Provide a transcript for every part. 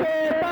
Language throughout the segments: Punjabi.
ਕੇ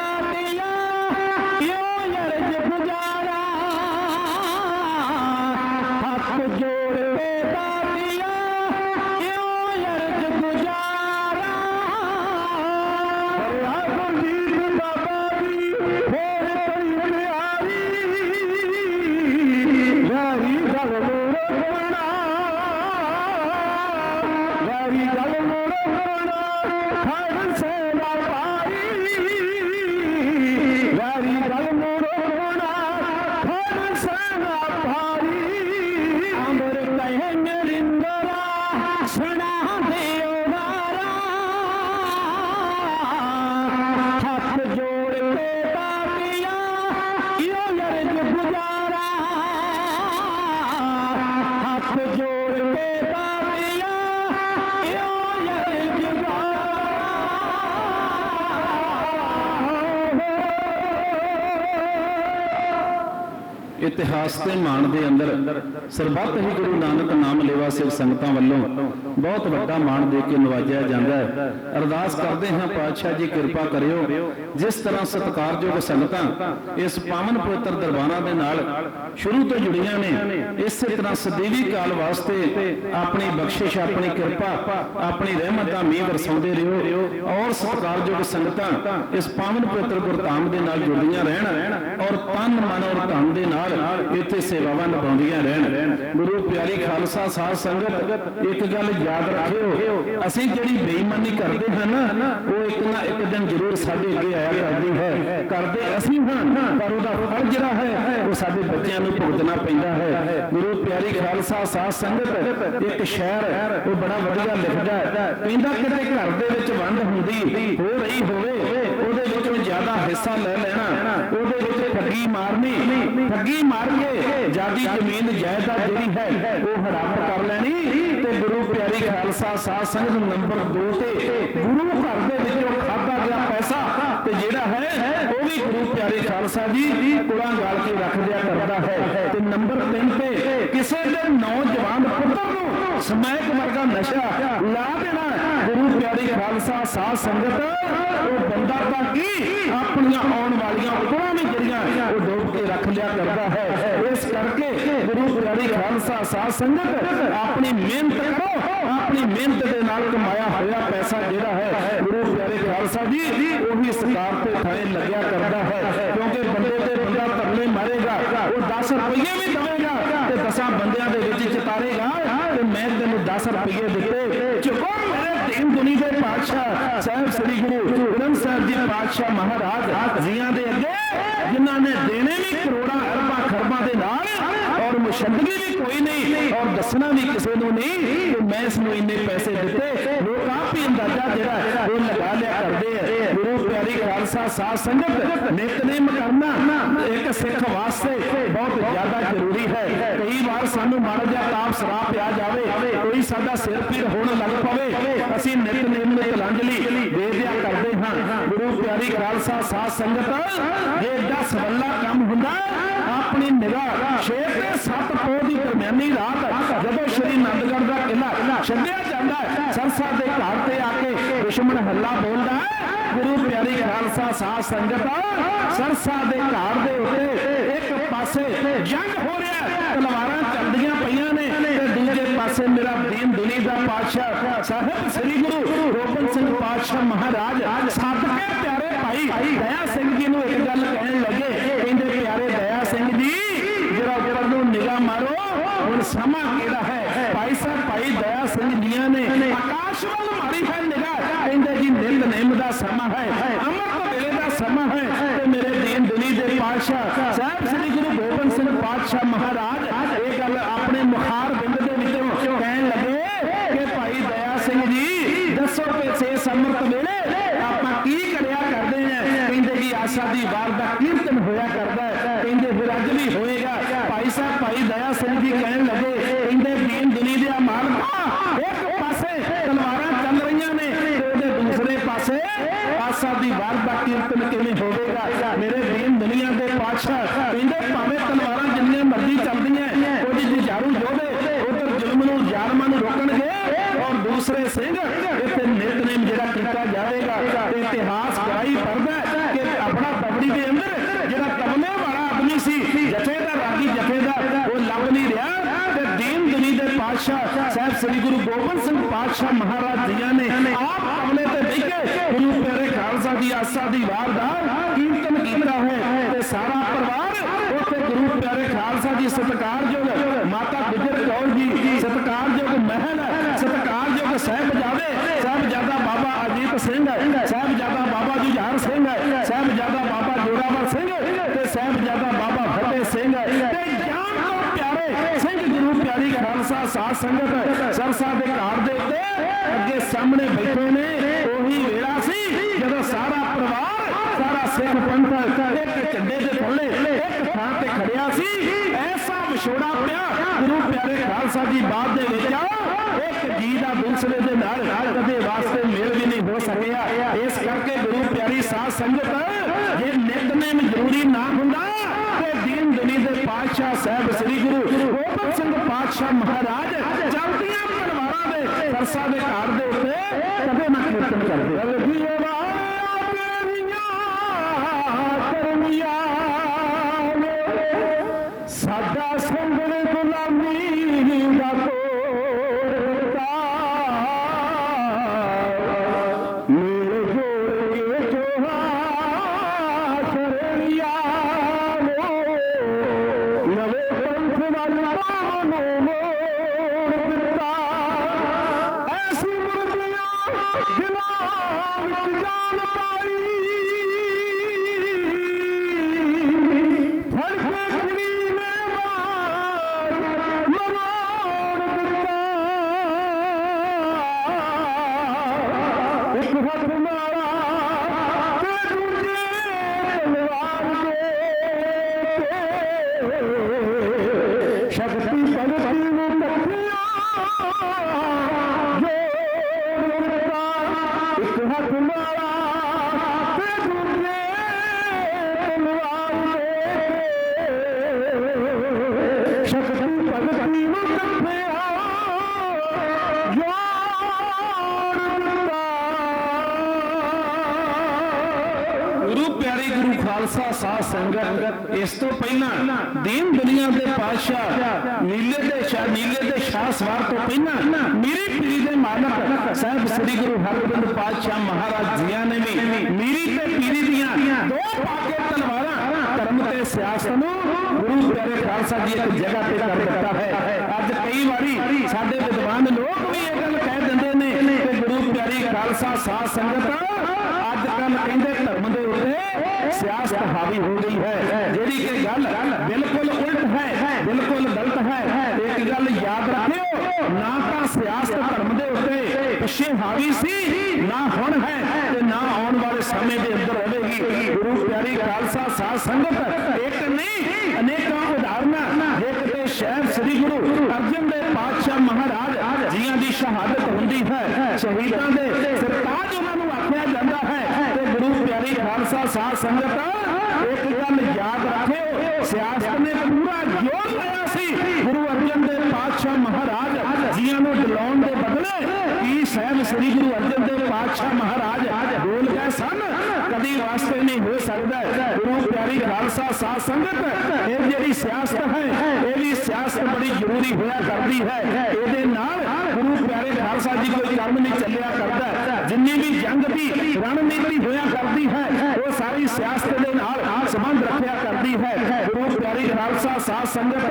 ਇਤਿਹਾਸ ਤੇ ਮਾਣ ਦੇ ਅੰਦਰ ਸਰਬੱਤ ਹੀ ਗੁਰੂ ਨਾਨਕ ਨਾਮ ਲੇਵਾ ਸਿਰ ਸੰਗਤਾਂ ਵੱਲੋਂ ਬਹੁਤ ਵੱਡਾ ਮਾਣ ਦੇ ਕੇ ਨਵਾਜਿਆ ਜਾਂਦਾ ਹੈ। ਅਰਦਾਸ ਕਰਦੇ ਹਾਂ ਪਾਤਸ਼ਾਹ ਜੀ, ਕਿਰਪਾ ਕਰਿਓ। ਜਿਸ ਤਰ੍ਹਾਂ ਸਤਿਕਾਰਯੋਗ ਸੰਗਤਾਂ ਇਸ ਪਾਵਨ ਪਵਿੱਤਰ ਦਰਬਾਰਾਂ ਦੇ ਨਾਲ ਸ਼ੁਰੂ ਤੋਂ ਜੁੜੀਆਂ ਨੇ, ਇਸੇ ਤਰ੍ਹਾਂ ਸਦੀਵੀ ਕਾਲ ਵਾਸਤੇ ਆਪਣੀ ਬਖਸ਼ਿਸ਼, ਆਪਣੀ ਕਿਰਪਾ, ਆਪਣੀ ਰਹਿਮਤ ਦਾ ਮੀਂਹ ਵਰਸਾਉਂਦੇ ਰਹੋ ਔਰ ਸਤਿਕਾਰਯੋਗ ਸੰਗਤਾਂ ਇਸ ਪਾਵਨ ਪਵਿੱਤਰ ਗੁਰਧਾਮ ਦੇ ਨਾਲ ਜੁੜੀਆਂ ਰਹਿਣ ਔਰ ਤਨ, ਮਨ ਔਰ ਧਨ ਦੇ ਨਾਲ ਇੱਥੇ ਸੇਵਾਵਾਂ ਨਿਭਾਉਂਦੀਆਂ ਰਹਿਣ। ਗੁਰੂ ਪਿਆਰੀ ਖਾਲਸਾ ਸਾਧ ਸੰਗਤ, ਇੱਕ ਗੱਲ ਯਾਦ ਰੱਖਿਓ, ਅਸੀਂ ਜਿਹੜੀ ਬੇਈਮਾਨੀ ਕਰਦੇ ਹਾਂ ਨਾ, ਉਹ ਇੱਕ ਨਾ ਇੱਕ ਦਿਨ ਜ਼ਰੂਰ ਸਾਡੇ ਅੱਗੇ ਆਇਆ ਕਰਦੀ ਹੈ। ਕਰਦੇ ਅਸੀਂ ਹਾਂ, ਪਰ ਉਹਦਾ ਫਲ ਜਿਹੜਾ ਹੈ, ਉਹ ਸਾਡੇ ਬੱਚਿਆਂ ਨੂੰ ਭੁਗਤਣਾ ਪੈਂਦਾ ਹੈ। ਗੁਰੂ ਪਿਆਰੀ ਖਾਲਸਾ ਸਾਧ ਸੰਗਤ, ਇੱਕ ਸ਼ਹਿਰ, ਉਹ ਬੜਾ ਵਧੀਆ ਲਿਖਦਾ ਹੈ। ਕਹਿੰਦਾ ਕਿਤੇ ਘਰ ਦੇ ਵਿੱਚ ਵੰਡ ਹੁੰਦੀ, ਹੋ ਰਹੀ ਹੋਵੇ ਜ਼ਿਆਦਾ ਹਿੱਸਾ ਲੈ ਲੈਣਾ। ਉਹਦੇ ਵਿੱਚ ਠੱਗੀ ਮਾਰਨੀ। ਠੱਗੀ ਮਾਰ ਕੇ ਜਿਆਦੀ ਜ਼ਮੀਨ ਜਾਇਦਾਦ ਜਿਹੜੀ ਹੈ, ਉਹ ਹੜਪ ਕਰ ਲੈਣੀ। ਤੇ ਗੁਰੂ ਪਿਆਰੀ ਖਾਲਸਾ ਸਾਧ ਸੰਗਤ ਨੰਬਰ 2 ਤੇ ਗੁਰੂ ਘਰ ਦੇ ਵਿੱਚੋਂ ਖਾਦਾ ਗਿਆ ਪੈਸਾ ਤੇ ਜਿਹੜਾ ਹੈ, ਉਹ ਵੀ ਗੁਰੂ ਪਿਆਰੇ ਖਾਲਸਾ ਜੀ ਕੁਲਾਂ ਗਾਲ ਕੇ ਰੱਖ ਦਿਆ ਕਰਦਾ ਹੈ। ਤੇ ਨੰਬਰ 3 ਤੇ ਕਿਸੇ ਦੇ ਨੌਜਵਾਨ ਪੁੱਤਰ ਨੂੰ ਸਮੈਕ ਵਰਗਾ ਨਸ਼ਾ ਲਾ ਦੇਣਾ। ਗੁਰੂ ਪਿਆਰੀ ਖਾਲਸਾ ਸਾਧ ਸੰਗਤ ਉਹ ਬੰਦਾ ਤਾਂ ਕੀ ਆਪਣੀਆਂ ਆਉਣ ਵਾਲੀਆਂ ਕੁੜਾਂ ਵੀ ਜਿਹੜੀਆਂ ਉਹ ਡੋਬ ਕੇ ਰੱਖ ਲਿਆ ਕਰਦਾ ਹੈ। ਇਸ ਕਰਕੇ ਗੁਰੂ ਪਿਆਰੀ ਖਾਲਸਾ ਸਾਧ ਸੰਗਤ, ਆਪਣੀ ਮਿਹਨਤ ਕਰੋ, ਆਪਣੀ ਮਿਹਨਤ ਦੇ ਨਾਲ ਕਮਾਇਆ ਹੋਇਆ ਪੈਸਾ ਜਿਹੜਾ ਹੈ, ਗੁਰੂ ਪਿਆਰੇ ਖਾਲਸਾ ਜੀ, ਉਹੀ ਸਰਕਾਰ ਤੇ ਥਾਏ ਲੱਗਿਆ ਕਰਦਾ ਹੈ। ਕਿਉਂਕਿ ਬੰਦੇ ਤੇ ਬੰਦਾ ਤਰਲੇ ਮਾਰੇਗਾ, ਉਹ 10 ਰੁਪਏ ਵੀ ਦਵੇਗਾ ਤੇ 10 ਬੰਦਿਆਂ ਦੇ ਵਿੱਚ ਚਿਤਾਰੇਗਾ ਤੇ ਮੈਂ ਤੈਨੂੰ 10 ਰੁਪਏ ਦਿੱਤੇ ਚੁੱਕੋ ਮੇਰੇ ਦੀਨ ਦੁਨੀ ਦੇ ਪਾਤਸ਼ਾਹ ਸਾਹਿਬ ਸ੍ਰੀ ਗੁਰੂ ਗ੍ਰੰਥ ਸਾਹਿਬ ਜੀ ਪਾਤਸ਼ਾਹ ਮਹਾਰਾਜ ਜੀਆਂ ਦੇ ਅੱਗੇ ਜਿਨ੍ਹਾਂ ਨੇ ਦੇਣੇ ਵੀ ਕਰੋੜਾਂ ਅਰਬਾਂ ਖਰਬਾਂ ਦੇ ਨਾਲ ਔਰ ਮੁਸ਼ੱਦਗੀ ਵੀ ਕੋਈ ਨਹੀਂ ਔਰ ਦੱਸਣਾ ਵੀ ਕਿਸੇ ਨੂੰ ਨਹੀਂ ਕਿ ਮੈਂ ਇਸ ਨੂੰ ਇੰਨੇ ਪੈਸੇ ਦਿੱਤੇ ਲੋਕ ਆਪ ਹੀ ਅੰਦਾਜ਼ਾ ਜਿਹੜਾ ਖਾਲਸਾ ਸਾਧ ਸੰਗਤ ਨਿਤਨੇਮ ਕਰਨਾ ਇੱਕ ਸਿੱਖ ਵਾਸਤੇ ਬਹੁਤ ਜ਼ਿਆਦਾ ਜ਼ਰੂਰੀ ਹੈ। ਕਈ ਵਾਰ ਸਾਨੂੰ ਮਾੜਾ ਜਿਹਾ ਤਾਪ ਸਰਾਪ ਆ ਜਾਵੇ, ਕੋਈ ਸਾਡਾ ਸਿਰ ਪੀੜ ਹੋਣ ਲੱਗ ਪਵੇ, ਅਸੀਂ ਨਿਤਨੇਮ ਨੂੰ ਤਲਾਂਜਲੀ ਦੇ ਦਿਆ ਕਰਦੇ ਹਾਂ। ਗੁਰੂ ਪਿਆਰੀ ਖਾਲਸਾ, ਸਾਧ ਸੰਗਤ, ਜੇ ਏਡਾ ਸਵੱਲਾ ਕੰਮ ਹੁੰਦਾ, ਆਪਣੀ ਨਿਗਾਹ 6 ਤੇ 7 ਪੋ ਦੀ ਦਰਮਿਆਨੀ ਰਾਤ ਜਦੋਂ ਸ਼੍ਰੀ ਅਨੰਦਗੜ੍ਹ ਦਾ ਕਿਲਾ ਛੱਡਿਆ ਜਾਂਦਾ ਹੈ, ਸਰਸਾ ਦੇ ਘਾਟ ਤੇ ਆ ਕੇ ਦੁਸ਼ਮਣ ਹੱਲਾ ਬੋਲਦਾ ਗੁਰੂ ਪਿਆਰੀ ਖਾਲਸਾ ਸਾਧ ਸੰਗਤ, ਸਰਸਾ ਦੇ ਘਾਟ ਦੇ ਉੱਤੇ ਇੱਕ ਪਾਸੇ ਜੰਗ ਹੋ ਰਿਹਾ ਹੈ, ਤਲਵਾਰਾਂ ਚੱਲਦੀਆਂ ਪਈਆਂ ਨੇ ਤੇ ਦੂਜੇ ਪਾਸੇ ਮੇਰਾ ਦੀਨ ਦੁਨੀ ਦਾ ਪਾਤਸ਼ਾਹ ਸਾਹਿਬ ਸ੍ਰੀ ਗੁਰੂ ਗੋਬਿੰਦ ਸਿੰਘ ਪਾਤਸ਼ਾਹ ਮਹਾਰਾਜ ਸਾਧਕੇ ਪਿਆਰੇ ਭਾਈ ਦਇਆ ਸਿੰਘ ਜੀ ਨੂੰ ਇੱਕ ਗੱਲ ਕਹਿਣ ਲੱਗੇ, ਕਹਿੰਦੇ ਪਿਆਰੇ ਦਇਆ ਸਿੰਘ ਜੀ, ਜਰਾ ਉੱਪਰ ਨੂੰ ਨਿਗਾਹ ਮਾਰੋ, ਹੁਣ ਸਮਾਂ ਕਿਹੜਾ ਹੈ? ਭਾਈ ਸਾਹਿਬ, ਭਾਈ ਦਇਆ ਸਿੰਘ ਜੀਆਂ ਨੇ ਆਕਾਸ਼ ਵੱਲ ਮਾਰੀ ਹੈ ਹਾਕਮ ਕਿਵੇਂ ਹੋਵੇਗਾ? ਮੇਰੇ ਦੀਨ ਦੁਨੀਆ ਦੇ ਪਾਤਸ਼ਾਹ ਕਹਿੰਦੇ ਭਾਵੇਂ ਤਲਵਾਰਾਂ ਜਿੰਨੇ ਮਰਜ਼ੀ ਚੱਲਦੀਆਂ, ਕੁਝ ਜੁਝਾਰੂ ਯੋਧੇ ਉਧਰ ਜ਼ੁਲਮ ਨੂੰ, ਜ਼ਾਲਮਾਂ ਨੂੰ ਰੋਕਣਗੇ ਔਰ ਦੂਸਰੇ ਸਿੰਘ ਇੱਥੇ ਨਿਤਨੇਮ ਜਿਹੜਾ ਕੀਤਾ ਜਾਵੇਗਾ। ਤੇ ਇਤਿਹਾਸ ਗਵਾਹੀ ਭਰਦਾ ਕਿ ਆਪਣਾ ਤਬੜੀ ਦੇ ਅੰਦਰ ਜਿਹੜਾ ਕਲਮੇ ਵਾਲਾ ਆਦਮੀ ਸੀ ਜਥੇ ਦਾ ਰਾਗੀ ਜਥੇ ਦਾ ਉਹ ਲੱਭ ਨਹੀਂ ਰਿਹਾ। ਤੇ ਦੀਨ ਦੁਨੀ ਦੇ ਪਾਤਸ਼ਾਹ ਸਾਹਿਬ ਸ੍ਰੀ ਗੁਰੂ ਗੋਬਿੰਦ ਸਿੰਘ ਪਾਤਸ਼ਾਹ ਮਹਾਰਾਜ ਜੀਆਂ ਨੇ ਦੀ ਆਸਾ ਦੀ ਵਾਰ ਦਾ ਕੀਰਤਨ ਕੀਤਾ ਹੈ ਤੇ ਸਾਰਾ ਪਰਿਵਾਰ ਉੱਥੇ ਗੁਰੂ ਪਿਆਰੇ ਖਾਲਸਾ ਦੀ ਸਤਿਕਾਰਯੋਗ ਮਾਤਾ ਗੁਜਰ ਕੌਰ ਜੀ, ਸਤਿਕਾਰਯੋਗ ਮਹਿਲ, ਸਤਿਕਾਰਯੋਗ ਸਾਹਿਬਜ਼ਾਦੇ, ਸਾਹਿਬਜ਼ਾਦਾ ਬਾਬਾ ਅਜੀਤ ਸਿੰਘ, ਸਾਹਿਬਜ਼ਾਦਾ ਬਾਬਾ ਜੁਝਾਰ ਸਿੰਘ, ਸਾਹਿਬਜ਼ਾਦਾ ਬਾਬਾ ਜੋਰਾਵਰ ਸਿੰਘ ਤੇ ਸਾਹਿਬਜ਼ਾਦਾ ਬਾਬਾ ਫਤਿਹ ਸਿੰਘ ਤੇ ਜਾਨ ਤੋਂ ਪਿਆਰੇ ਸਿੰਘ ਗੁਰੂ ਪਿਆਰੀ ਖਾਲਸਾ ਸਾਧ ਸੰਗਤ ਸਰਸਾ ਦੇ ਘਾਟ ਦੇ ਅੱਗੇ ਸਾਹਮਣੇ ਬੈਠੇ ਨੇ, ਉਹੀ ਵੇਲਾ ਸੀ, ਜਦੋਂ ਸਾਰਾ ਪਰਿਵਾਰ, ਸਾਰਾ ਸਿੱਖ ਪੰਥ ਇੱਕ ਝੰਡੇ ਦੇ ਥੱਲੇ ਇੱਕ ਥਾਂ ਤੇ ਖੜਿਆ ਸੀ, ਐਸਾ ਵਿਛੋੜਾ ਪਿਆ, ਗੁਰੂ ਪਿਆਰੇ ਖਾਲਸਾ ਜੀ ਬਾਦ ਦੇ ਵਿੱਚ ਇੱਕ ਜੀ ਦਾ ਦੂਸਰੇ ਦੇ ਨਾਲ ਕਦੇ ਵਾਸਤੇ ਮੇਲ ਵੀ ਨਹੀਂ ਹੋ ਸਕਿਆ। ਇਸ ਕਰਕੇ ਗੁਰੂ ਪਿਆਰੀ ਸਾਧ ਸੰਗਤ, ਜੇ ਨਿਤਨੇਮ ਜ਼ਰੂਰੀ ਨਾ ਹੁੰਦਾ, ਤੇ ਦੀਨ ਦੁਨੀ ਦੇ ਪਾਤਸ਼ਾਹ ਸਾਹਿਬ ਸ੍ਰੀ ਗੁਰੂ ਗੋਬਿੰਦ ਸਿੰਘ ਪਾਤਸ਼ਾਹ ਮਹਾਰਾਜ ਦੇ ਸਰਸਾ ਦੇ ਘਾਟ ਦੇ ਉੱਤੇ ਕਦੇ ਨਾ ਕੀਰਤਨ ਕਰਦੇ ਖਾਲਸਾ, ਸਾਧ ਸੰਗਤ, ਇਸ ਤੋਂ ਪਹਿਲਾਂ ਦੀਨ ਦੁਨੀਆ ਦੇ ਪਾਤਸ਼ਾਹ, ਨੀਲੇ ਦੇ ਸ਼ਾਹ ਨੀਲੇ ਦੇ ਸ਼ਾਹ ਸਵਾਰ ਤੋਂ ਪਹਿਲਾਂ ਮੇਰੀ ਪੀਰੀ ਦੇ ਮਾਲਕ ਸਾਹਿਬ ਸ੍ਰੀ ਗੁਰੂ ਹਰਗੋਬਿੰਦ ਪਾਤਸ਼ਾਹ ਮਹਾਰਾਜ ਜੀਆਂ ਨੇ ਵੀ ਮੇਰੀ ਤੇ ਪੀਰੀ ਦੀਆਂ ਦੋ ਪਾਕੇ ਤਲਵਾਰਾਂ ਧਰਮ ਤੇ ਸਿਆਸਤ ਨੂੰ ਗੁਰੂ ਪਿਆਰੇ ਖਾਲਸਾ ਜੀ ਇੱਕ ਜਗ੍ਹਾ ਤੇ ਕਰ ਦਿੱਤਾ ਹੈ। ਅੱਜ ਕਈ ਵਾਰੀ ਸਾਡੇ ਵਿਦਵਾਨ ਲੋਕ ਵੀ ਇਹ ਗੱਲ ਕਹਿ ਦਿੰਦੇ ਨੇ ਕਿ ਗੁਰੂ ਪਿਆਰੀ ਖਾਲਸਾ ਸਾਧ ਸੰਗਤ ਅੱਜ ਕਹਿੰਦੇ, ਧਰਮ ਦੇ ਉੱਤੇ ਸਿਆਸਤ ਹਾਵੀ ਹੋ ਗਈ ਹੈ। ਜਿਹੜੀ ਕਿ ਗੱਲ ਬਿਲਕੁਲ ਉਲਟ ਹੈ, ਬਿਲਕੁਲ ਗਲਤ ਹੈ, ਇੱਕ ਗੱਲ ਯਾਦ ਰੱਖਿਓ, ਨਾ ਤਾਂ ਸਿਆਸਤ ਧਰਮ ਦੇ ਉੱਤੇ ਪਿੱਛੇ ਹਾਵੀ ਸੀ, ਨਾ ਹੁਣ ਹੈ ਤੇ ਨਾ ਆਉਣ ਵਾਲੇ ਸਮੇਂ ਦੇ ਅੰਦਰ ਹੋਵੇਗੀ ਗੁਰੂ ਪਿਆਰੀ ਖਾਲਸਾ ਸਾਧ ਸੰਗਤ, ਇੱਕ ਨਹੀਂ, ਅਨੇਕਾਂ ਉਦਾਹਰਨਾਂ। ਇੱਕ ਤੇ ਸ਼ਹਿਰ ਸ੍ਰੀ ਗੁਰੂ ਅਰਜਨ ਦੇਵ ਪਾਤਸ਼ਾਹ ਮਹਾਰਾਜ ਜੀਆਂ ਦੀ ਸ਼ਹਾਦਤ ਹੁੰਦੀ ਹੈ, ਸ਼ਹੀਦਾਂ ਦੇ ਸਰਤਾਜ ਉਹਨਾਂ ਨੂੰ ਆਖਿਆ ਜਾਂਦਾ ਹੈ ਤੇ ਗੁਰੂ ਪਿਆਰੀ ਖਾਲਸਾ ਸਾਧ ਸੰਗਤ, ਇੱਕ ਗੱਲ ਯਾਦ ਰੱਖਿਓ, ਸਿਆਸਤ ਨੇ ਪੂਰਾ ਜੋਰ ਲਾਇਆ ਸੀ। ਗੁਰੂ ਅਰਜਨ ਦੇਵ ਪਾਤਸ਼ਾਹ ਮਹਾਰਾਜ ਜੀਆਂ ਨੂੰ ਡਲਾਉਣ ਦੇ ਬਦਲੇ ਕੀ ਸਾਹਿਬ ਸ੍ਰੀ ਗੁਰੂ ਅਰਜਨ ਦੇਵ ਪਾਤਸ਼ਾਹ ਮਹਾਰਾਜ ਬੋਲ ਗਏ ਸਨ? ਕਦੀ ਵਾਸਤੇ ਨਹੀਂ ਹੋ ਸਕਦਾ। ਗੁਰੂ ਪਿਆਰੀ ਖਾਲਸਾ ਸਾਧ ਸੰਗਤ, ਇਹ ਜਿਹੜੀ ਸਿਆਸਤ ਹੈ, ਇਹ ਵੀ ਸਿਆਸਤ ਬੜੀ ਜ਼ਰੂਰੀ ਹੋਇਆ ਕਰਦੀ ਹੈ। ਇਹਦੇ ਨਾਲ ਗੁਰੂ ਪਿਆਰੇ ਖਾਲਸਾ ਜੀ ਕੋਈ ਕੰਮ ਨਹੀਂ ਚੱਲਿਆ ਕਰਦਾ। ਜਿੰਨੀ ਵੀ ਜੰਗ ਦੀ ਰਣਨੀਤੀ ਹੋਇਆ ਕਰਦੀ ਹੈ ਉਹ ਸਿਆਸਤ ਦੇ ਨਾਲ ਸੰਬੰਧ ਰੱਖਿਆ ਕਰਦੀ ਹੈ। ਗੁਰੂ ਪਿਆਰੀ ਖਾਲਸਾ ਸਾਧ ਸੰਗਤ,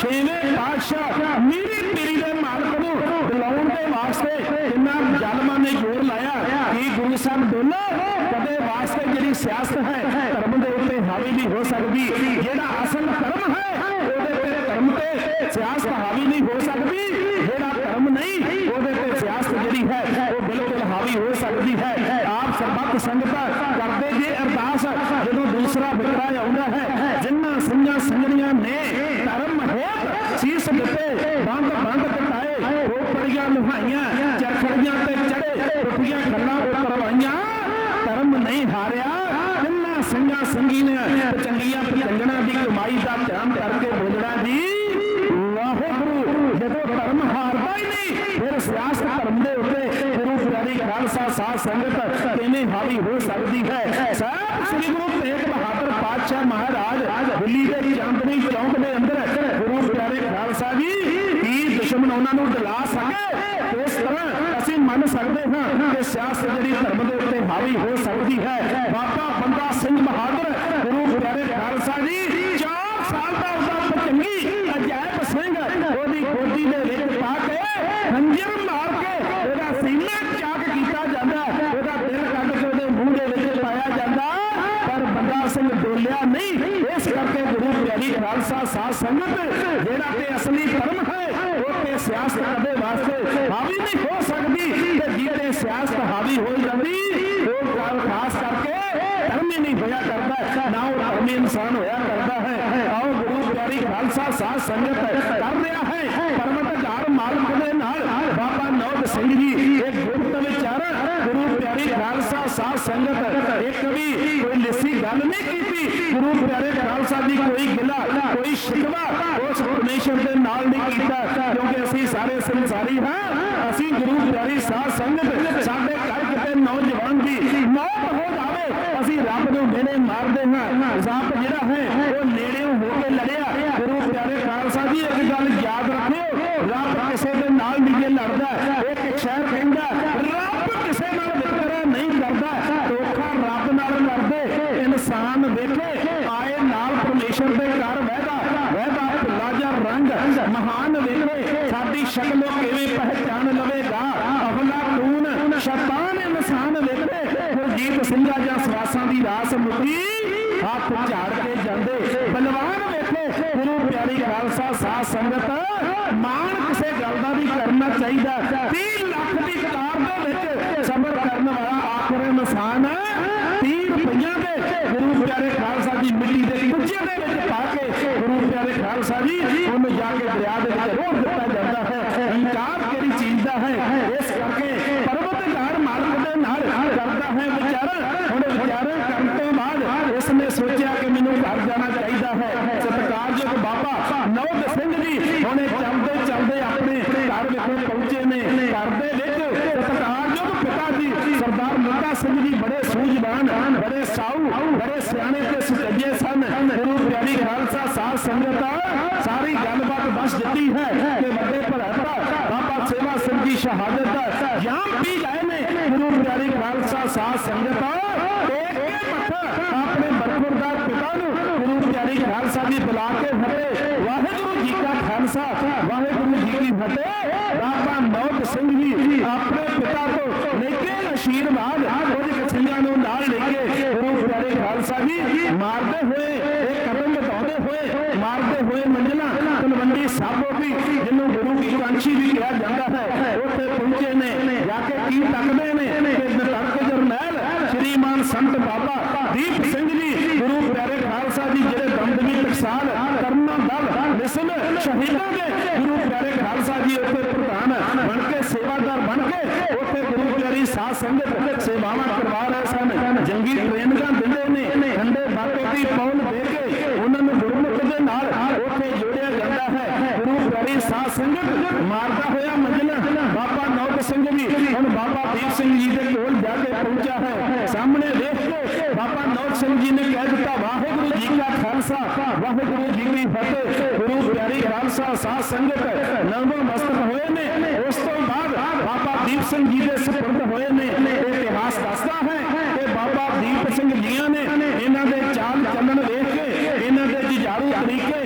ਛੇਵੇਂ ਪਾਤਸ਼ਾਹ ਮੀਰੀ ਪੀਰੀ ਦੇ ਮਾਲਕ ਨੂੰ ਦਿਲਾਉਣ ਦੇ ਵਾਸਤੇ ਕਿੰਨਾ ਜ਼ਾਲਮਾਂ ਨੇ ਜ਼ੋਰ ਲਾਇਆ ਕਿ ਗੁਰੂ ਸਾਹਿਬ ਡੋਲੋ ਕਦੇ ਵਾਸਤੇ ਜਿਹੜੀ ਸਿਆਸਤ ਹੈ, ਧਰਮ ਦੇ ਉੱਤੇ ਹਾਵੀ ਨਹੀਂ ਹੋ ਸਕਦੀ। ਜਿਹੜਾ ਅਸਲ ਧਰਮ ਹੈ, ਉਹਦੇ ਤੇ ਧਰਮ ਤੇ ਸਿਆਸਤ ਹਾਵੀ ਨਹੀਂ ਹੋ ਸਕਦੀ। ਜਿਹੜਾ ਧਰਮ ਨਹੀਂ, ਉਹਦੇ ਤੇ ਸਿਆਸਤ ਜਿਹੜੀ ਹੈ, ਉਹ ਬਿਲਕੁਲ ਹਾਵੀ ਹੋ ਸਕਦੀ ਹੈ। ਆਪ ਸਰਬੱਤ ਸੰਗਤਾਂ ਕਰਦੇ ਜੇ ਵਿਕਰਾ ਹੈ। ਜਿੰਨਾ ਸਿੰਘਾਂ ਸੰਗਣੀਆਂ ਨੇ, ਧਰਮ ਹੈ, ਸੀਸ ਦਿੱਤੇ, ਬੰਦ ਬੰਦ ਕਟਾਏ ਰੋਪੜੀਆਂ ਲੁਹਾਈਆਂ ਚਰਖੜੀਆਂ ਤੇ ਚੜੇ, ਰੁਪਈਆਂ ਗੱਲਾਂ ਉਤਰਵਾਈਆਂ ਧਰਮ ਨਹੀਂ ਹਾਰਿਆ। ਜਿੰਨਾ ਸਿੰਘਾਂ ਸੰਗੀ ਨੇ, ਚੰਗੀਆਂ ਪਤੰਗਣਾ ਦੀ ਕਮਾਈ ਦਾ ਧਿਆਨ ਕਰਕੇ ਬੋਲਣਾ ਦੀ ਵਾਹਿਗੁਰੂ, ਜਦੋਂ ਧਰਮ ਹਾਰਦਾ ਹੀ ਨਹੀਂ, ਫਿਰ ਸਿਆਸਤ ਧਰਮ ਦੇ ਉੱਤੇ ਖਾਲਸਾ ਸਾਧ ਸੰਗਤ, ਕਿਵੇਂ ਹਾਵੀ ਹੋ ਸਕਦੀ ਹੈ? ਸਾਹਿਬ ਸ੍ਰੀ ਗੁਰੂ ਤੇਗ ਬਹਾਦਰ ਪਾਤਸ਼ਾਹ ਮਹਾਰਾਜ ਦਿੱਲੀ ਦੇ ਚਾਂਦਨੀ ਚੌਂਕ ਦੇ ਅੰਦਰ ਗੁਰੂ ਪਿਆਰੇ ਖਾਲਸਾ ਜੀ, ਕੀ ਦੁਸ਼ਮਣ ਉਹਨਾਂ ਉਹਨਾਂ ਨੂੰ ਦਿਲਾ ਸਕੇ? ਇਸ ਤਰ੍ਹਾਂ ਅਸੀਂ ਮੰਨ ਸਕਦੇ ਹਾਂ ਕਿ ਸਿਆਸਤ ਜਿਹੜੀ ਧਰਮ ਦੇ ਉੱਤੇ ਹਾਵੀ ਹੋ ਸਕਦੀ ਹੈ? ਬਾਬਾ ਬੰਦਾ ਸਿੰਘ ਬਹਾਦਰ, ਗੁਰੂ ਪਿਆਰੇ ਖਾਲਸਾ ਜੀ 4 ਸਾਲ ਦਾ ਉਹਦਾ ਪਚੰਗੀ ਅਜਾਇਬ ਸਿੰਘ ਉਹਦੀ ਗੋਦੀ ਦੇ ਵਿੱਚ ਪਾ ਕੇ ਖੰਜਰ ਮਾਰ ਕੇ ਉਹਦਾ ਸੀਨਾ ਚਾਕ ਕੀਤਾ ਜਾਂਦਾ ਉਹਦਾ ਦਿਲ ਕੱਢ ਕੇ ਉਹਦੇ ਮੂੰਹ ਦੇ ਵਿੱਚ ਪਾਇਆ ਜਾਂਦਾ ਪਰ ਬੰਦਾ ਸਿੰਘ ਡੋਲਿਆ ਨਹੀਂ ਇਸ ਕਰਕੇ ਗੁਰੂ ਪਿਆਰੀ ਖਾਲਸਾ ਸਾਧ ਸੰਗਤ ਜਿਹੜਾ ਤੇ ਅਸਲੀ ਧਰਮ ਹੈ ਉਹ ਤੇ ਸਿਆਸਤ ਕਦੇ ਵਾਸਤੇ ਹਾਵੀ ਨਹੀਂ ਹੋ ਸਕਦੀ ਤੇ ਜਿਹਦੇ ਸਿਆਸਤ ਹਾਵੀ ਹੋ ਜਾਂਦੀ ਉਹ ਗੱਲ ਖਾਸ ਕਰਕੇ ਧਰਮ ਹੀ ਨਹੀਂ ਹੋਇਆ ਕਰਦਾ ਨਾ ਉਹ ਧਰਮੀ ਇਨਸਾਨ ਹੋਇਆ ਕਰਦਾ ਹੈ ਆਓ ਗੁਰੂ ਪਿਆਰੀ ਖਾਲਸਾ ਸਾਧ ਸੰਗਤ ਕਰ ਰਿਹਾ ਹੈ। ਪਰਮਤਗਾਰ ਮਾਲਕ ਦੇ ਨਾਲ ਬਾਬਾ ਨੌਦ ਸਿੰਘ ਜੀ ਇੱਕ ਗੁਪਤ ਵਿਚਾਰ ਗੁਰੂ ਪਿਆਰੀ ਖਾਲਸਾ ਸਾਧ ਸੰਗਤ। ਇੱਕ ਵੀ ਕੋਈ ਲਿੱਸੀ ਗੱਲ ਨਹੀਂ ਕੀਤੀ। ਗੁਰੂ ਪਿਆਰੇ ਖਾਲਸਾ ਦੀ ਕੋਈ ਗਿਲਾ ਕੋਈ ਸ਼ਿਕਵਾ ਉਸ ਪਰਮੇਸ਼ਰ ਦੇ ਨਾਲ ਨਹੀਂ ਕੀਤਾ। ਕਿਉਂਕਿ ਅਸੀਂ ਸਾਰੇ ਸੰਸਾਰੀ ਹਾਂ। ਅਸੀਂ ਗੁਰੂ ਪਿਆਰੀ ਸਾਧ ਸੰਗਤ ਸਾਡੇ ਨੌਜਵਾਨ ਦੀ ਮੌਤ ਹੋ ਜਾਵੇ, ਅਸੀਂ ਰੱਬ ਨੂੰ ਮਿਹਣੇ ਮਾਰਦੇ ਹਾਂ ਰੱਬ ਜਿਹੜਾ ਹੈ, ਉਹ ਨੇੜੇ ਹੋ ਕੇ ਲੜਿਆ। ਗੁਰੂ ਪਿਆਰੇ ਖਾਲਸਾ ਜੀ, ਇੱਕ ਗੱਲ ਯਾਦ ਰੱਖਿਓ। ਰੱਬ ਕਿਸੇ ਦੇ ਨਾਲ ਨਹੀਂ ਜੇ ਲੜਦਾ। ਇੱਕ ਸ਼ਹਿਰ ਕਹਿੰਦਾ ਰੱਬ ਕਿਸੇ ਨਾਲ ਵਿਤਕਰਾ ਨਹੀਂ ਕਰਦਾ। ਧੋਖਾ ਰੱਬ ਨਾਲ ਲੜਦੇ। ਇਨਸਾਨ ਵੇਖੇ, ਆਏ ਨਾਲ ਪਰਮੇਸ਼ਰ ਦੇ ਘਰ ਵਹਿਦਾ। ਵਹਿਦਾ ਭੁੱਲਾ ਜਾ ਰੰਗ ਮਹਾਨ ਵੇਖੇ। ਸਾਡੀ ਸ਼ਕਲ ਕਿਵੇਂ ਪਹਿਚਾਨ ਗੁਰਜੀਤ ਜਾਂ ਸਵਾਸਾਂ ਦੀ ਰਾਸ ਮੁੱਕੀ ਹੱਥ ਝਾੜ ਕੇ ਜਾਂਦੇ। ਬਲਵਾਨ ਵੇਖੇ, ਗੁਰੂ ਪਿਆਰੀ ਖਾਲਸਾ ਸਾਧ ਸੰਗਤ, ਮਾਣ ਕਿਸੇ ਗੱਲ ਦਾ ਵੀ ਕਰਨਾ ਚਾਹੀਦਾ। 30 ਲੱਖ ਦੀ ਕਤਾਰ ਦੇ ਵਿੱਚ ਸਬਰ ਕਰਨ ਵਾਲਾ ਆਖਰ ਇਨਸਾਨ 30 ਰੁਪਈਆਂ ਦੇ ਗੁਰੂ ਪਿਆਰੇ ਖਾਲਸਾ ਦੀ ਮਿੱਟੀ ਦੇ ਕੁੱਜੇ ਦੇ ਵਿੱਚ ਪਾ ਕੇ ਗੁਰੂ ਪਿਆਰੇ ਖਾਲਸਾ ਜੀ, ਉਹਨੂੰ ਜਾ ਕੇ ਦਰਿਆ ਦੇ ਵਿੱਚ ਰੋੜ ਦਿੱਤਾ ਜਾਂਦਾ ਹੈ ਇਨਕਾਰ ਕਿਹੜੀ ਚੀਜ਼ ਦਾ ਹੈ ਇਸ ਕਰਕੇ ਪਰਵਤਗਾਰ ਮਾਲਕ ਦੇ ਨਾਲ ਕਰਦਾ ਹੈ ਵਿਚਾਰ ਹੁਣ ਵਿਚਾਰ ਕਰਨ ਤੋਂ ਬਾਅਦ ਇਸ ਨੇ ਸੋਚਿਆ ਕਿ ਮੈਨੂੰ ਘਰ ਜਾਣਾ ਚਾਹੀਦਾ ਹੈ ਸਤਿਕਾਰਯੋਗ ਬਾਬਾ ਨੌਦ ਸਿੰਘ ਜੀ ਹੁਣੇ ਚੱਲਦੇ ਚੱਲਦੇ ਆਪਣੇ ਘਰ ਵਿੱਚ ਪਹੁੰਚੇ ਨੇ ਘਰ ਦੇ ਵਿੱਚ ਸਤਿਕਾਰਯੋਗ ਪਿਤਾ ਜੀ ਸਰਦਾਰ ਮੁੱਲਾ ਸਿੰਘ ਜੀ ਬੜੇ ਸੂਝਵਾਨ ਬੜੇ ਸਾਊ ਬੜੇ ਸਿਆਣੇ ਤੇ ਸੁਚੱਜੇ ਸਨ ਗੁਰੂ ਪਿਆਰੀ ਖਾਲਸਾ ਸਾਧ ਸੰਗਤ ਸਾਰੀ ਗੱਲਬਾਤ ਦੱਸ ਦਿੱਤੀ ਹੈ ਕਿ ਵੱਡੇ ਭਰਾ ਬਾਬਾ ਸੇਵਾ ਸਿੰਘ ਦੀ ਸ਼ਹਾਦਤ ਦਾ ਜਾਮ ਪੀ ਗਏ ਨੇ ਗੁਰੂ ਪਿਆਰੀ ਖਾਲਸਾ ਸਾਧ ਸੰਗਤ ਟੇਕ ਕੇ ਮੱਥਾ ਆਪਣੇ ਬਰਖੁਰਦਾਰ ਪਿਤਾ ਨੂੰ ਗੁਰੂ ਪਿਆਰੀ ਖਾਲਸਾ ਦੀ ਬੁਲਾ ਕੇ ਫਤਿਹ ਵਾਹਿਗੁਰੂ ਜੀ ਕਾ ਖਾਲਸਾ ਵਾਹਿਗੁਰੂ ਜੀ ਕੀ ਫਤਿਹ ਬਾਬਾ ਨੌਕ ਸਿੰਘ ਜੀ ਆਪਣੇ ਪਿਤਾ ਤੋਂ ਲੈ ਕੇ ਆਸ਼ੀਰਵਾਦ ਕੁਝ ਸਿੰਘਾਂ ਨੂੰ ਨਾਲ ਲੈ ਕੇ ਗੁਰੂ ਪਿਆਰੇ ਖਾਲਸਾ ਜੀ ਮਾਰਦੇ ਹੋਏ ਇਹ ਕਦਮ ਵਧਾਉਂਦੇ ਹੋਏ ਮਾਰਦੇ ਹੋਏ ਮੰਜ਼ਲਾਂ ਤਲਵੰਡੀ ਸਾਬੋ ਵੀ ਜਿਹਨੂੰ ਗੁਰੂ ਕੀ ਕਾਂਛੀ ਜਾਂਦਾ ਹੈ, ਉੱਥੇ ਪਹੁੰਚੇ ਨੇ, ਜਾ ਕੇ ਕੀ ਤੱਕਦੇ ਨੇ? ਕਿ ਤੜਕ ਜਰਨੈਲ ਸ਼੍ਰੀਮਾਨ ਸੰਤ ਬਾਬਾ ਦੀਪ ਸਿੰਘ ਜੀ, ਗੁਰੂ ਪਿਆਰੇ ਖਾਲਸਾ ਜੀ, ਜਿਹੜੇ ਦਮਦਮੀ ਟਕਸਾਲ ਕਰਨਾ ਦਲ ਮਿਸਲ ਸ਼ਹੀਦਾਂ ਦੇ ਗੁਰੂ ਪਿਆਰੇ ਖਾਲਸਾ ਜੀ ਉੱਥੇ ਪ੍ਰਧਾਨ ਬਣ ਕੇ, ਸੇਵਾਦਾਰ ਬਣ ਕੇ, ਉੱਥੇ ਗੁਰੂ ਪਿਆਰੀ ਸਾਧ ਸੰਗਤ ਸੇਵਾਵਾਂ ਕਰਵਾ ਰਹੇ ਸਨ। ਜੰਗੀ ਟ੍ਰੇਨਿੰਗਾਂ ਦਿੰਦੇ ਨੇ, ਠੰਡੇ ਬਾਟੇ ਦੀ ਪੌਲ ਦੇ ਕੇ ਉਹਨਾਂ ਨੂੰ ਗੁਰਮੁਖ ਦੇ ਨਾਲ ਉੱਥੇ ਜੋੜਿਆ ਜਾਂਦਾ ਹੈ ਗੁਰੂ ਪਿਆਰੀ ਸਾਧ ਸੰਗਤ ਮਾਰਦਾ ਹੋਇਆ ਮੰਜ਼ਲਾਂ ਬਾਬਾ ਨੌਕ ਸਿੰਘ ਜੀ ਹੁਣ ਸਿੰਘ ਜੀ ਦੇ ਕੋਲ ਜਾ ਕੇ ਪਹੁੰਚਿਆ ਹੈ। ਸਾਹਮਣੇ ਦੇਖ ਕੇ ਬਾਬਾ ਨੌਕ ਸਿੰਘ ਜੀ ਨੇ ਕਹਿ ਦਿੱਤਾ, ਵਾਹਿਗੁਰੂ ਜੀ ਕਾ ਖਾਲਸਾ, ਵਾਹਿਗੁਰੂ ਜੀ ਕੀ ਫਤਿਹ। ਗੁਰੂ ਪਿਆਰੀ ਖਾਲਸਾ, ਸਾਧ ਸੰਗਤ ਨਰਮੋ ਮਸਤਕ ਹੋਏ ਨੇ। ਉਸ ਤੋਂ ਬਾਅਦ ਬਾਬਾ ਦੀਪ ਸਿੰਘ ਜੀ ਦੇ ਸਪੁਰਦ ਹੋਏ ਨੇ। ਇਹ ਇਤਿਹਾਸ ਦੱਸਦਾ ਹੈ ਕਿ ਬਾਬਾ ਦੀਪ ਸਿੰਘ ਜੀਆਂ ਨੇ ਇਹਨਾਂ ਦੇ ਚਾਲ ਚੱਲਣ ਵੇਖ ਕੇ, ਇਹਨਾਂ ਦੇ ਜੁਝਾਰੂ ਤਰੀਕੇ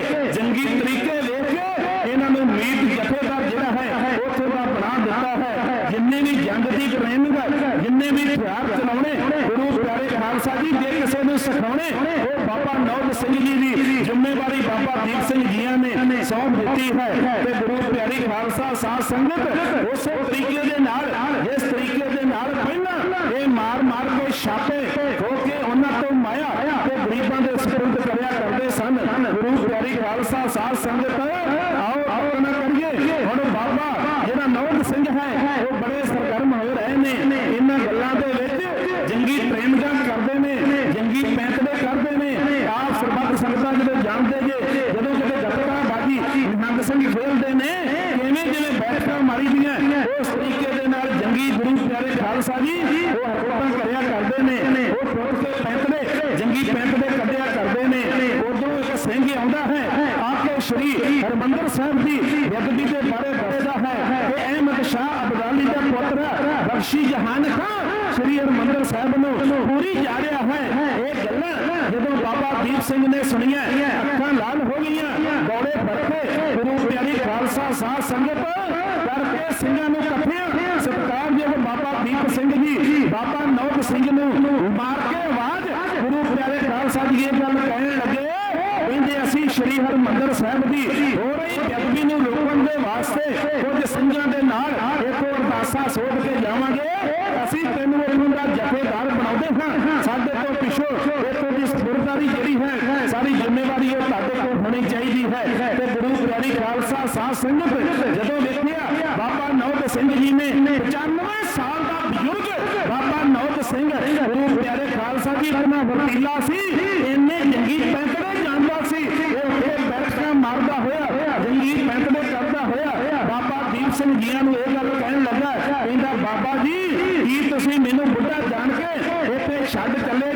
ਵੇਖ ਕੇ ਇਹਨਾਂ ਨੂੰ ਮੀਤ ਜਥੇਦਾਰ ਜਿਹੜਾ ਹੈ ਉੱਥੇ ਦਾ ਬਣਾ ਦਿੱਤਾ ਹੈ ਜਿੰਨੇ ਵੀ ਜੰਗ ਦੀ ਟ੍ਰੇਨਿੰਗ ਜਿੰਨੇ ਵੀ ਹਥਿਆਰ ਚਲਾਉਣੇ ਗੁਰੂ ਪਿਆਰੇ ਖਾਲਸਾ ਜੀ ਜੇ ਕਿਸੇ ਨੂੰ ਸਿਖਾਉਣੇ, ਉਹ ਬਾਬਾ ਨੌਦ ਸਿੰਘ ਜੀ ਦੀ ਜ਼ਿੰਮੇਵਾਰੀ ਬਾਬਾ ਦੀਪ ਸਿੰਘ ਜੀਆਂ ਨੇ ਸੌਂਪ ਦਿੱਤੀ ਹੈ। ਤੇ ਗੁਰੂ ਪਿਆਰੀ ਖਾਲਸਾ ਸਾਧ ਸੰਗਤ ਉਸੇ ਤਰੀਕੇ ਦੇ ਨਾਲ, ਜਿਸ ਤਰੀਕੇ ਦੇ ਨਾਲ ਪਹਿਲਾਂ ਇਹ ਮਾਰ ਮਾਰ ਕੇ ਛਾਪੇ ਹੋ ਕੇ ਉਹਨਾਂ ਤੋਂ ਮਾਇਆ ਤੇ ਗਰੀਬਾਂ ਦੇ ਸਪੁਰਦ ਕਰਿਆ ਕਰਦੇ ਸਨ। ਗੁਰੂ ਪਿਆਰੀ ਖਾਲਸਾ ਸਾਧ ਸੰਗਤ ਆਓ ਆਓ ਨਾ ਕਰੀਏ ਹੁਣ ਬਾਬਾ ਜਿਹੜਾ ਨੌਦ ਸਿੰਘ ਹੈ ਉਹ ਬੜੇ ਸਰਗਰਮ ਹੋ ਰਹੇ ਨੇ ਇਹਨਾਂ ਗੱਲਾਂ ਦੇ ਵਿੱਚ ਜੰਗੀ ਟ੍ਰੇਨਿੰਗਾਂ ਕਰਦੇ ਨੇ ਜੰਗੀ ਪੈਂਤੜੇ ਕਰਦੇ ਨੇ ਆਪ ਸਰਬੱਤ ਸੰਗਤਾਂ ਜਦੋਂ ਜਾਣਦੇ ਜੇ ਜਦੋਂ ਕਿਤੇ ਗੱਤਕਾ ਬਾਜੀ ਨਿਹੰਗ ਸਿੰਘ ਖੇਲਦੇ ਨੇ ਕਿਵੇਂ ਜਿਵੇਂ ਬੈਠਕਾਂ ਮਾਰੀ ਦੀਆਂ ਉਸ ਤਰੀਕੇ ਦੇ ਨਾਲ ਜੰਗੀ ਗੁਰੂ ਪਿਆਰੇ ਖਾਲਸਾ ਜੀ ਉਹ ਹਰਕਤਾਂ ਕਰਿਆ ਕਰਦੇ ਨੇ ਉਹ ਟੁੱਟ ਕੇ ਪੈਂਤੜੇ ਜੰਗੀ ਪੈਂਤੜੇ ਕੱਢਿਆ ਕਰਦੇ ਨੇ ਉਦੋਂ ਇੱਕ ਸਿੰਘ ਆਉਂਦਾ ਹੈ ਆ ਕੇ ਸ਼੍ਰੀ ਹਰਮੰਦਰ ਸਾਹਿਬ ਦੀ ਬੇਅਦਬੀ ਦੇ ਬਾਰੇ ਦੱਸਦਾ ਹੈ ਅਰਸ਼ੀ ਜਹਾਨ ਖਾਂ। ਸ੍ਰੀ ਹਰਮੰਦਰ ਸਾਹਿਬ ਨੂੰ ਪੂਰੀ ਜਾ ਰਿਹਾ ਹੈ। ਇਹ ਗੱਲਾਂ ਜਦੋਂ ਬਾਬਾ ਦੀਪ ਸਿੰਘ ਨੇ ਸੁਣੀਆਂ, ਅੱਖਾਂ ਲਾਲ ਹੋ ਗਈਆਂ ਗੋੜੇ ਫੜਕੇ ਗੁਰੂ ਪਿਆਰੀ ਖਾਲਸਾ ਸਾਧ ਸੰਗਤ ਕਰਕੇ ਸਿੰਘਾਂ ਨੂੰ ਇਕੱਠਿਆਂ ਸਤਿਕਾਰਯੋਗ ਬਾਬਾ ਦੀਪ ਸਿੰਘ ਜੀ, ਬਾਬਾ ਨੌਕ ਸਿੰਘ ਨੂੰ ਮਾਰ ਕੇ ਆਵਾਜ਼ ਗੁਰੂ ਪਿਆਰੇ ਖਾਲਸਾ ਜੀ ਇਹ ਗੱਲ ਕਹਿਣ ਲੱਗੇ, ਕਹਿੰਦੇ ਅਸੀਂ ਸ੍ਰੀ ਹਰਮੰਦਰ ਸਾਹਿਬ ਦੀ ਹੋ ਰਹੀ ਬੇਅਦਬੀ ਨੂੰ ਰੋਕਣ ਦੇ ਵਾਸਤੇ ਕੁਝ ਸਿੰਘਾਂ ਦੇ ਨਾਲ ਇੱਕ ਅਰਦਾਸਾ ਸੋਧ ਕੇ ਜਾਵਾਂਗੇ ਅਸੀਂ ਤੈਨੂੰ ਇੱਥੋਂ ਦਾ ਜਥੇਦਾਰ ਬਣਾਉਂਦੇ ਹਾਂ ਸਾਡੇ ਤੋਂ ਪਿੱਛੋਂ ਇੱਥੋਂ ਦੀ ਸਪੁਰਦਾਰੀ ਜਿਹੜੀ ਹੈ ਸਾਰੀ ਜ਼ਿੰਮੇਵਾਰੀ ਉਹ ਤੁਹਾਡੇ ਕੋਲ ਹੋਣੀ ਚਾਹੀਦੀ ਹੈ। ਤੇ ਗੁਰੂ ਪਿਆਰੀ ਖਾਲਸਾ ਸਾਧ ਸੰਗਤ, ਜਦੋਂ ਵੇਖਿਆ, ਬਾਬਾ ਨੌਦ ਸਿੰਘ ਜੀ ਨੇ 95 ਸਾਲ ਦਾ ਬਜ਼ੁਰਗ ਬਾਬਾ ਨੌਦ ਸਿੰਘ, ਗੁਰੂ ਪਿਆਰੇ ਖਾਲਸਾ ਜੀ ਵਰਨਾ ਵਕੀਲਾ ਸੀ। ਇੰਨੇ ਜੰਗੀ ਪੈਂਤੜੇ ਜਾਂਦਾ ਸੀ। ਇਹ ਉੱਥੇ ਬੈਠਕਾਂ ਮਾਰਦਾ ਹੋਇਆ ਜੰਗੀ ਪੈਂਤੜੇ ਕਰਦਾ ਹੋਇਆ। ਬਾਬਾ ਦੀਪ ਸਿੰਘ ਜੀਆਂ ਨੂੰ ਇਹ ਗੱਲ ਕਹਿਣ ਲੱਗਾ, ਕਹਿੰਦਾ, ਬਾਬਾ ਜੀ, ਕੀ ਤੁਸੀਂ ਮੈਨੂੰ ਬੁੱਢਾ ਜਾਣ ਕੇ ਇੱਥੇ ਛੱਡ ਚੱਲੇ